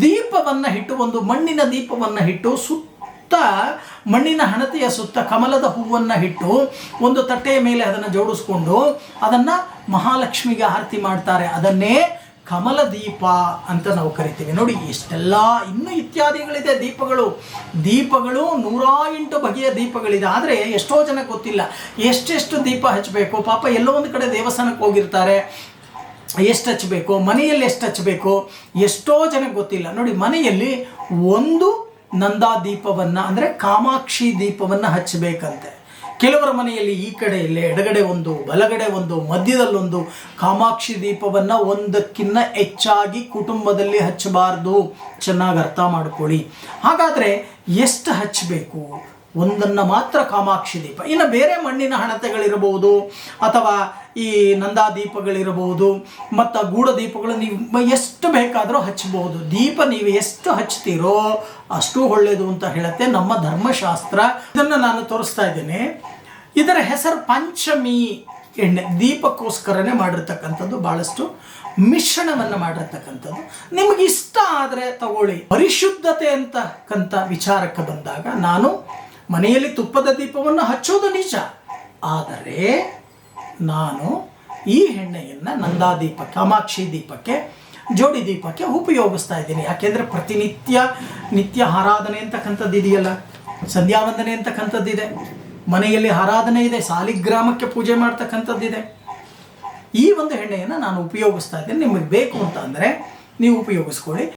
ದೀಪವನ್ನು ಇಟ್ಟು ಒಂದು ಮಣ್ಣಿನ ದೀಪವನ್ನು ಇಟ್ಟು ಸುತ್ತ ಮಣ್ಣಿನ ಹಣತೆಯ ಸುತ್ತ ಕಮಲದ ಹೂವನ್ನು ಇಟ್ಟು ಒಂದು ತಟ್ಟೆಯ ಮೇಲೆ ಅದನ್ನು ಜೋಡಿಸ್ಕೊಂಡು ಅದನ್ನು ಮಹಾಲಕ್ಷ್ಮಿಗೆ ಆರತಿ ಮಾಡ್ತಾರೆ. ಅದನ್ನೇ ಕಮಲ ದೀಪ ಅಂತ ನಾವು ಕರಿತೀವಿ. ನೋಡಿ, ಇಷ್ಟೆಲ್ಲ ಇನ್ನೂ ಇತ್ಯಾದಿಗಳಿದೆ ದೀಪಗಳು. ದೀಪಗಳು ನೂರ ಎಂಟು ಬಗೆಯ ದೀಪಗಳಿದೆ. ಆದರೆ ಎಷ್ಟೋ ಜನ ಗೊತ್ತಿಲ್ಲ. ಎಷ್ಟೆಷ್ಟು ದೀಪ ಹಚ್ಚಬೇಕು? ಪಾಪ ಎಲ್ಲೋ ಒಂದು ಕಡೆ ದೇವಸ್ಥಾನಕ್ಕೆ ಹೋಗಿರ್ತಾರೆ. ಎಷ್ಟು ಹಚ್ಚಬೇಕು ಮನೆಯಲ್ಲಿ ಎಷ್ಟು ಹಚ್ಚಬೇಕು ಎಷ್ಟೋ ಜನಕ್ಕೆ ಗೊತ್ತಿಲ್ಲ. ನೋಡಿ, ಮನೆಯಲ್ಲಿ ಒಂದು ನಂದಾ ದೀಪವನ್ನು ಅಂದರೆ ಕಾಮಾಕ್ಷಿ ದೀಪವನ್ನು ಹಚ್ಚಬೇಕಂತೆ ಕೆಲವರ ಮನೆಯಲ್ಲಿ ಈ ಕಡೆ ಇಲ್ಲಿ, ಎಡಗಡೆ ಒಂದು, ಬಲಗಡೆ ಒಂದು, ಮಧ್ಯದಲ್ಲೊಂದು ಕಾಮಾಕ್ಷಿ ದೀಪವನ್ನು ಒಂದಕ್ಕಿನ್ನ ಹೆಚ್ಚಾಗಿ ಕುಟುಂಬದಲ್ಲಿ ಹಚ್ಚಬಾರ್ದು. ಚೆನ್ನಾಗಿ ಅರ್ಥ ಮಾಡ್ಕೊಳ್ಳಿ. ಹಾಗಾದರೆ ಎಷ್ಟು ಹಚ್ಚಬೇಕು ಒಂದನ್ನು ಮಾತ್ರ ಕಾಮಾಕ್ಷಿ ದೀಪ. ಇನ್ನು ಬೇರೆ ಮಣ್ಣಿನ ಹಣತೆಗಳಿರಬಹುದು, ಅಥವಾ ಈ ನಂದಾ ದೀಪಗಳಿರಬಹುದು, ಮತ್ತು ಗೂಢ ದೀಪಗಳು ನೀವು ಎಷ್ಟು ಬೇಕಾದರೂ ಹಚ್ಚಬಹುದು ದೀಪ ನೀವು ಎಷ್ಟು ಹಚ್ತೀರೋ ಅಷ್ಟು ಒಳ್ಳೆಯದು ಅಂತ ಹೇಳುತ್ತೆ ನಮ್ಮ ಧರ್ಮಶಾಸ್ತ್ರ. ಇದನ್ನು ನಾನು ತೋರಿಸ್ತಾ ಇದ್ದೀನಿ. ಇದರ ಹೆಸರು ಪಂಚಮಿ ಎಣ್ಣೆ. ದೀಪಕ್ಕೋಸ್ಕರನೇ ಮಾಡಿರ್ತಕ್ಕಂಥದ್ದು ಭಾಳಷ್ಟು ಮಿಶ್ರಣವನ್ನು ಮಾಡಿರ್ತಕ್ಕಂಥದ್ದು. ನಿಮಗೆ ಇಷ್ಟ ಆದರೆ ತಗೊಳ್ಳಿ. ಪರಿಶುದ್ಧತೆ ಅಂತಕ್ಕಂಥ ವಿಚಾರಕ್ಕೆ ಬಂದಾಗ ನಾನು ಮನೆಯಲ್ಲಿ ತುಪ್ಪದ ದೀಪವನ್ನು ಹಚ್ಚೋದು ನಿಜ. ಆದರೆ ನಾನು ಈ ಎಣ್ಣೆಯನ್ನು ನಂದಾ ದೀಪ ಕಾಮಾಕ್ಷಿ ದೀಪಕ್ಕೆ, ಜೋಡಿ ದೀಪಕ್ಕೆ ಉಪಯೋಗಿಸ್ತಾ ಇದ್ದೀನಿ. ಯಾಕೆಂದರೆ ಪ್ರತಿನಿತ್ಯ ನಿತ್ಯ ಆರಾಧನೆ ಅಂತಕ್ಕಂಥದ್ದು ಇದೆಯಲ್ಲ. ಸಂಧ್ಯಾವಂದನೆ ಅಂತಕ್ಕಂಥದ್ದಿದೆ ಮನೆಯಲ್ಲಿ ಆರಾಧನೆ ಇದೆ. ಸಾಲಿಗ್ರಾಮಕ್ಕೆ ಪೂಜೆ ಮಾಡ್ತಕ್ಕಂಥದ್ದಿದೆ ಈ ಒಂದು ಎಣ್ಣೆಯನ್ನು ನಾನು ಉಪಯೋಗಿಸ್ತಾ ಇದ್ದೀನಿ. ನಿಮಗೆ ಬೇಕು ಅಂತ ಅಂದರೆ ನೀವು ಉಪಯೋಗಿಸ್ಕೊಳ್ಳಿ.